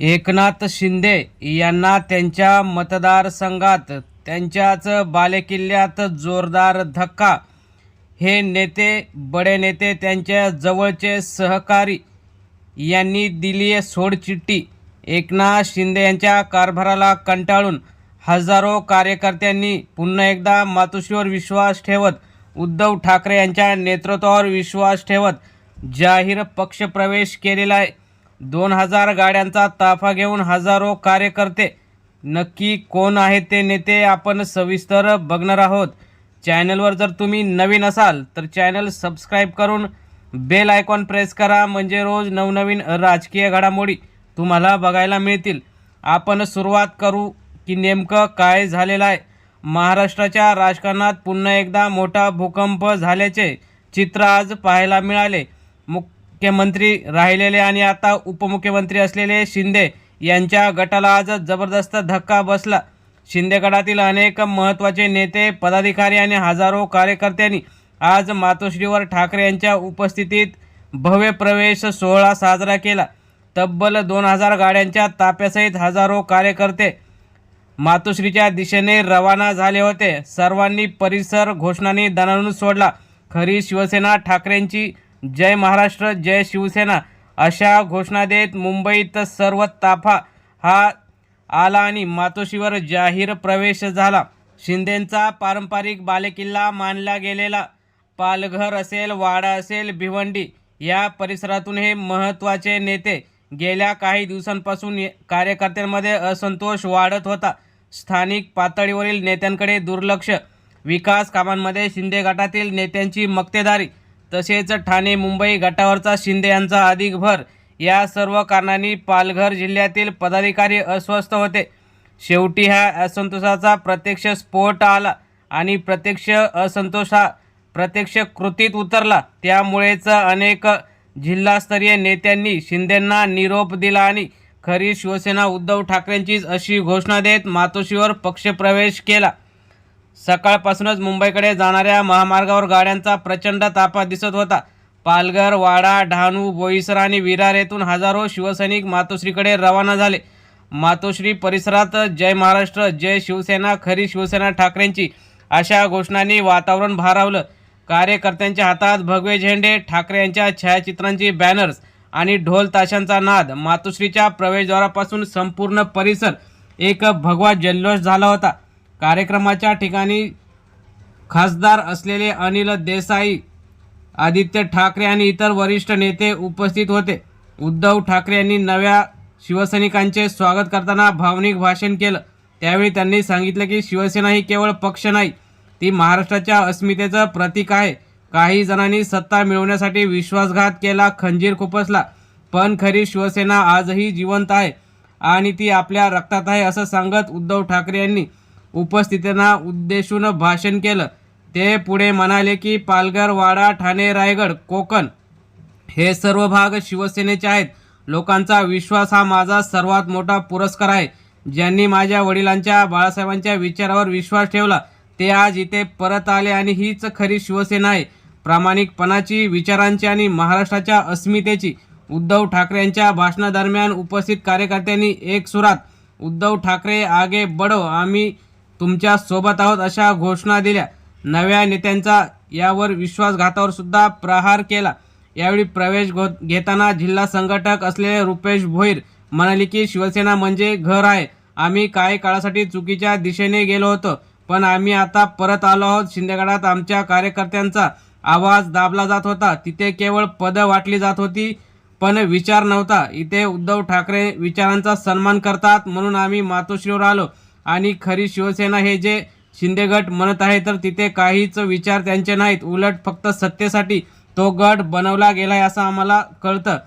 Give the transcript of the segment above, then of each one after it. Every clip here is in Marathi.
एकनाथ शिंदे यांना त्यांच्या मतदारसंघात त्यांच्याच बालेकिल्ल्यात जोरदार धक्का. हे नेते बडे नेते त्यांच्या जवळचे सहकारी यांनी दिली आहे सोडचिठ्ठी. एकनाथ शिंदे यांच्या कारभाराला कंटाळून हजारो कार्यकर्त्यांनी पुन्हा एकदा मातोश्रीवर विश्वास ठेवत उद्धव ठाकरे यांच्या नेतृत्वावर विश्वास ठेवत जाहीर पक्षप्रवेश केलेला आहे. दोन हजार गाड्यांचा ताफा घेऊन हजारो कार्यकर्ते. नक्की कोण आहेत ते नेते आपण सविस्तर बघणार आहोत. चॅनलवर जर तुम्ही नवीन असाल तर चॅनल सबस्क्राईब करून बेल आयकॉन प्रेस करा. म्हणजे रोज नवनवीन राजकीय घडामोडी तुम्हाला बघायला मिळतील. आपण सुरुवात करू की नेमकं काय झालेलं आहे. महाराष्ट्राच्या राजकारणात पुन्हा एकदा मोठा भूकंप झाल्याचे चित्र आज पाहायला मिळाले. मुख्यमंत्री राहिलेले आणि आता उपमुख्यमंत्री असलेले शिंदे यांच्या गटाला आज जबरदस्त धक्का बसला. शिंदे गटातील अनेक महत्त्वाचे नेते पदाधिकारी आणि हजारो कार्यकर्त्यांनी आज मातोश्रीवर ठाकरे यांच्या उपस्थितीत भव्य प्रवेश सोहळा साजरा केला. तब्बल दोन हजार गाड्यांच्या ताप्यासहित हजारो कार्यकर्ते मातोश्रीच्या दिशेने रवाना झाले होते. सर्वांनी परिसर घोषणांनी दणाणून सोडला. खरी शिवसेना ठाकरेंची जय महाराष्ट्र जय शिवसेना. अशा घोषणा देत मुंबईत सर्व ताफा हा आला आणि मातोश्रीवर जाहीर प्रवेश झाला. शिंदेंचा पारंपरिक बालेकिल्ला मानला गेलेला. पालघर असेल वाडा असेल भिवंडी या परिसरातून हे महत्त्वाचे नेते गेल्या काही दिवसांपासून कार्यकर्त्यांमध्ये असंतोष वाढत होता. स्थानिक पातळीवरील नेत्यांकडे दुर्लक्ष. विकास कामांमध्ये शिंदे गटातील नेत्यांची मक्तेदारी. तसेच ठाणे मुंबई गटावरचा शिंदे यांचा अधिक भर. या सर्व कारणांनी पालघर जिल्ह्यातील पदाधिकारी अस्वस्थ होते. शेवटी ह्या असंतोषाचा प्रत्यक्ष स्फोट आला आणि प्रत्यक्ष असंतोष हा प्रत्यक्ष कृतीत उतरला. त्यामुळेच अनेक जिल्हास्तरीय नेत्यांनी शिंदेंना निरोप दिला आणि खरी शिवसेना उद्धव ठाकरेंचीच अशी घोषणा देत मातोश्रीवर पक्षप्रवेश केला. सकाळपासूनच मुंबईकडे जाणाऱ्या महामार्गावर गाड्यांचा प्रचंड ताफा दिसत होता. पालघर वाडा डहाणू बोईसर आणि विरार येथून हजारो शिवसैनिक मातोश्रीकडे रवाना झाले. मातोश्री परिसरात जय महाराष्ट्र जय शिवसेना खरी शिवसेना ठाकरेंची अशा घोषणांनी वातावरण भारावलं. कार्यकर्त्यांच्या हातात भगवे झेंडे ठाकरे यांच्या छायाचित्रांची बॅनर्स आणि ढोल ताशांचा नाद. मातोश्रीच्या प्रवेशद्वारापासून संपूर्ण परिसर एक भगवा जल्लोष झाला होता. कार्यक्रमाच्या ठिकाणी खासदार असलेले अनिल देसाई आदित्य ठाकरे आणि इतर वरिष्ठ नेते उपस्थित होते. उद्धव ठाकरे यांनी नव्या शिवसैनिकांचे स्वागत करताना भावनिक भाषण केलं. त्यावेळी त्यांनी सांगितलं की शिवसेना ही केवळ पक्ष नाही ती महाराष्ट्राच्या अस्मितेचं प्रतीक आहे. काही जणांनी सत्ता मिळवण्यासाठी विश्वासघात केला खंजीर खुपसला. पण खरी शिवसेना आजही जिवंत आहे आणि ती आपल्या रक्तात आहे असं सांगत उद्धव ठाकरे यांनी उपस्थितांना उद्देशून भाषण केलं. ते पुढे म्हणाले की पालघर वाडा ठाणे रायगड कोकण हे सर्व भाग शिवसेनेचे आहेत. लोकांचा विश्वास हा माझा सर्वात मोठा पुरस्कार आहे. ज्यांनी माझ्या वडिलांच्या बाळासाहेबांच्या विचारावर विश्वास ठेवला ते आज इथे परत आले आणि हीच खरी शिवसेना आहे. प्रामाणिकपणाची विचारांची आणि महाराष्ट्राच्या अस्मितेची. उद्धव ठाकरे यांच्या भाषणादरम्यान उपस्थित कार्यकर्त्यांनी एक सुरात उद्धव ठाकरे आगे बडो आम्ही तुमच्यासोबत आहोत अशा घोषणा दिल्या. नव्या नेत्यांचा यावर विश्वासघातावर सुद्धा प्रहार केला. यावेळी प्रवेश घो घेताना जिल्हा संघटक असलेले रुपेश भोईर म्हणाले की शिवसेना म्हणजे घर आहे. आम्ही काही काळासाठी चुकीच्या दिशेने गेलो होतो. पण आम्ही आता परत आलो आहोत. शिंदेगडात आमच्या कार्यकर्त्यांचा आवाज दाबला जात होता. तिथे केवळ पदं वाटली जात होती पण विचार नव्हता. इथे उद्धव ठाकरे विचारांचा सन्मान करतात म्हणून आम्ही मातोश्रीवर आलो. आणि खरी शिवसेना हे जे शिंदे गट म्हणत आहे तर तिथे काहीच विचार त्यांचे नाहीत. उलट फक्त सत्तेसाठी तो गट बनवला गेला आहे असं आम्हाला कळतं.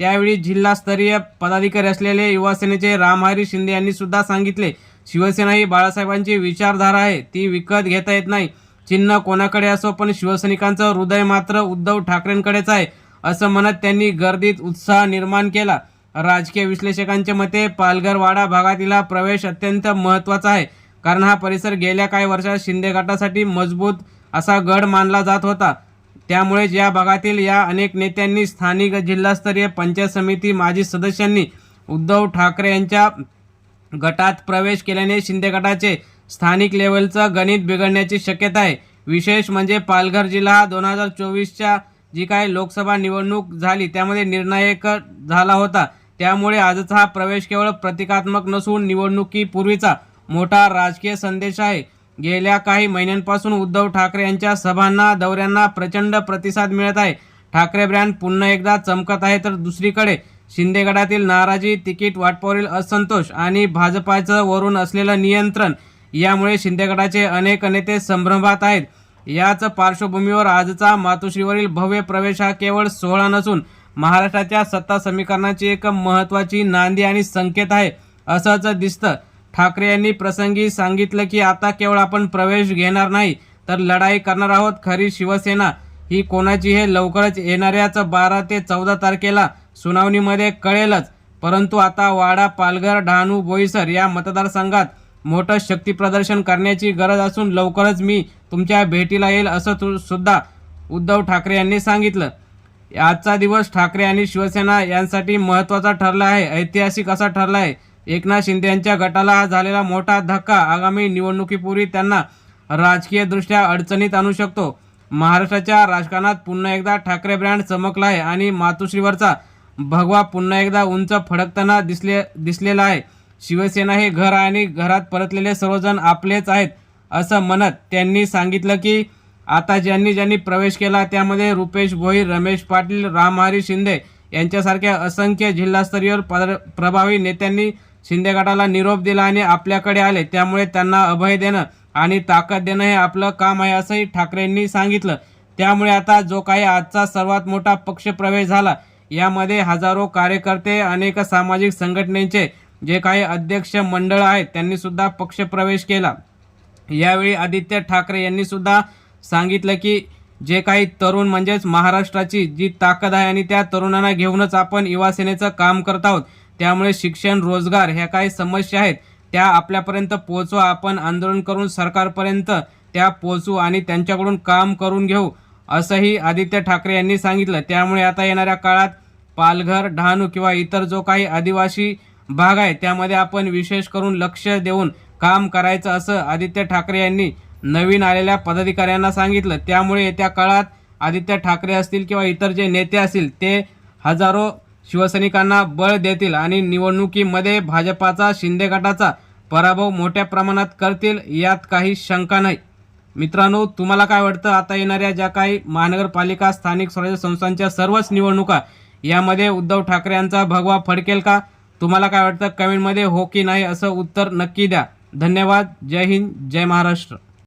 त्यावेळी जिल्हास्तरीय पदाधिकारी असलेले युवासेनेचे रामहरी शिंदे यांनी सुद्धा सांगितले शिवसेना ही बाळासाहेबांची विचारधारा आहे. ती विकत घेता येत नाही. चिन्ह कोणाकडे असो पण शिवसैनिकांचं हृदय मात्र उद्धव ठाकरेंकडेच आहे असं म्हणत त्यांनी गर्दीत उत्साह निर्माण केला. राजकीय विश्लेषकांच्या मते पालघर वाडा भागातीला प्रवेश अत्यंत महत्त्वाचा आहे. कारण हा परिसर गेल्या काही वर्षात शिंदे गटासाठी मजबूत असा गड मानला जात होता. त्यामुळेच या भागातील या अनेक नेत्यांनी स्थानिक जिल्हास्तरीय पंचायत समिती माजी सदस्यांनी उद्धव ठाकरे यांच्या गटात प्रवेश केल्याने शिंदे गटाचे स्थानिक लेवलचं गणित बिघडण्याची शक्यता आहे. विशेष म्हणजे पालघर जिल्हा हा दोन हजार चोवीसच्या जी काय लोकसभा निवडणूक झाली त्यामध्ये निर्णायक झाला होता. त्यामुळे आजचा हा प्रवेश केवळ प्रतिकात्मक नसून निवडणुकीपूर्वीचा मोठा राजकीय संदेश आहे. गेल्या काही महिन्यांपासून उद्धव ठाकरे यांच्या सभांना दौऱ्यांना प्रचंड प्रतिसाद मिळत आहे. ठाकरे ब्रँड पुन्हा एकदा चमकत आहे तर दुसरीकडे शिंदे गटातील नाराजी तिकीट वाटपावरील असंतोष आणि भाजपाचं वरून असलेलं नियंत्रण यामुळे शिंदे गटाचे अनेक नेते संभ्रमात आहेत. याच पार्श्वभूमीवर आजचा मातोश्रीवरील भव्य प्रवेश हा केवळ सोहळा नसून महाराष्ट्राच्या सत्ता समीकरणाची एक महत्त्वाची नांदी आणि संकेत आहे असंच दिसतं. ठाकरे यांनी प्रसंगी सांगितलं की आता केवळ आपण प्रवेश घेणार नाही तर लढाई करणार आहोत खरी शिवसेना. ही कोणाची हे लवकरच येणाऱ्याच बारा ते चौदा तारखेला सुनावणीमध्ये कळेलच. परंतु आता वाडा पालघर डहाणू बोईसर या मतदारसंघात मोठं शक्ती प्रदर्शन करण्याची गरज असून लवकरच मी तुमच्या भेटीला येईल असं सुद्धा उद्धव ठाकरे यांनी सांगितलं. आजचा दिवस ठाकरे आणि शिवसेना यांसाठी महत्त्वाचा ठरला आहे. ऐतिहासिक असा ठरला आहे एकनाथ शिंदे यांच्या गटाला हा झालेला मोठा धक्का. आगामी निवडणुकीपूर्वी त्यांना राजकीयदृष्ट्या अडचणीत आणू शकतो. महाराष्ट्राच्या राजकारणात पुन्हा एकदा ठाकरे ब्रँड चमकला आहे आणि मातोश्रीवरचा भगवा पुन्हा एकदा उंच फडकताना दिसले दिसलेला आहे. शिवसेना हे घर आहे आणि घरात परतलेले सर्वजण आपलेच आहेत असं म्हणत त्यांनी सांगितलं की आता ज्यांनी ज्यांनी प्रवेश केला त्यामध्ये रुपेश भोईर रमेश पाटील रामहरी शिंदे यांच्यासारख्या असंख्य जिल्हास्तरीय पद प्रभावी नेत्यांनी शिंदे गटाला निरोप दिला आणि आपल्याकडे आले. त्यामुळे त्यांना अभय देणं आणि ताकद देणं हे आपलं काम आहे असंही ठाकरेंनी सांगितलं. त्यामुळे आता जो काही आजचा सर्वात मोठा पक्षप्रवेश झाला यामध्ये हजारो कार्यकर्ते अनेक सामाजिक संघटनेचे जे काही अध्यक्ष मंडळ आहेत त्यांनीसुद्धा पक्षप्रवेश केला. यावेळी आदित्य ठाकरे यांनीसुद्धा सांगितलं की जे काही तरुण म्हणजेच महाराष्ट्राची जी ताकद आहे आणि त्या तरुणांना घेऊनच आपण युवा सेनेचं काम करत आहोत त्यामुळे शिक्षण रोजगार ह्या काही समस्या आहेत त्या आपल्यापर्यंत पोहोचवा आपण आंदोलन करून सरकारपर्यंत त्या पोहोचू आणि त्यांच्याकडून काम करून घेऊ असंही आदित्य ठाकरे यांनी सांगितलं. त्यामुळे आता येणाऱ्या काळात पालघर डहाणू किंवा इतर जो काही आदिवासी भाग आहे त्यामध्ये आपण विशेष करून लक्ष देऊन काम करायचं असं आदित्य ठाकरे यांनी नवीन आलेल्या पदाधिकाऱ्यांना सांगितलं. त्यामुळे येत्या काळात आदित्य ठाकरे असतील किंवा इतर जे नेते असतील ते हजारो शिवसैनिकांना बळ देतील आणि निवडणुकीमध्ये भाजपाचा शिंदे गटाचा पराभव मोठ्या प्रमाणात करतील यात काही शंका नाही. मित्रांनो तुम्हाला काय वाटतं? आता येणाऱ्या ज्या काही महानगरपालिका स्थानिक स्वराज्य संस्थांच्या सर्वच निवडणुका यामध्ये उद्धव ठाकरे यांचा भगवा फडकेल का? तुम्हाला काय वाटतं? कमेंटमध्ये हो की नाही असं उत्तर नक्की द्या. धन्यवाद. जय हिंद. जय महाराष्ट्र.